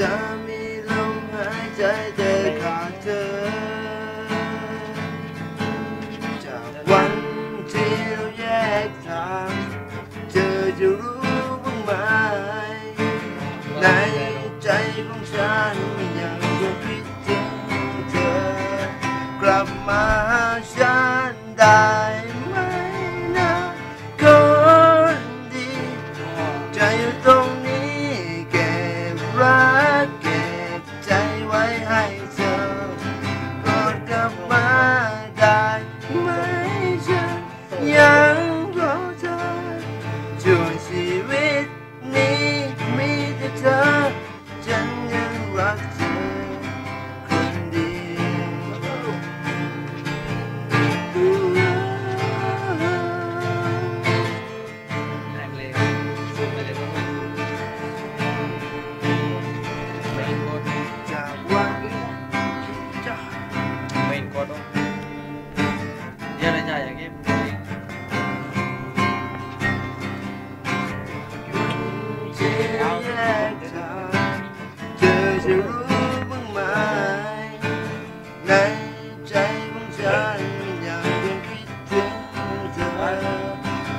จะมีลมหายใจเจอขาดเธอ จากวันที่เราแยกทางเธอจะรู้บ้างไหมในใจของฉันยังคงคิดถึงเธอกลับมาฉันได้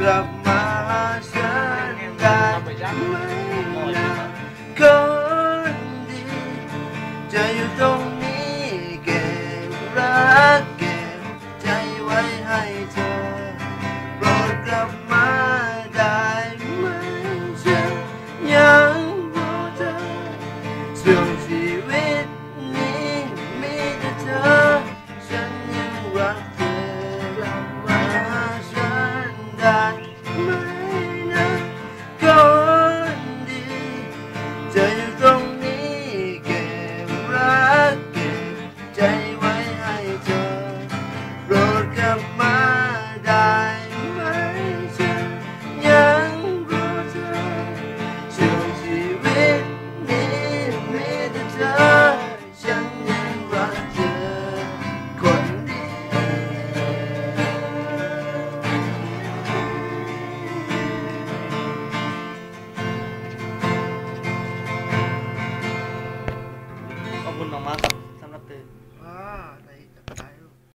กลับมาฉันได้ไหมคนดีจะอยู่ตรงนี้เก็บรักเก็บใจไว้ให้เธอโปรดกลับ ใจไว้ให้เธอโปดกลับมาได้ไหมฉันยังรอเธอช่ชีวิตนี้มีแเธอ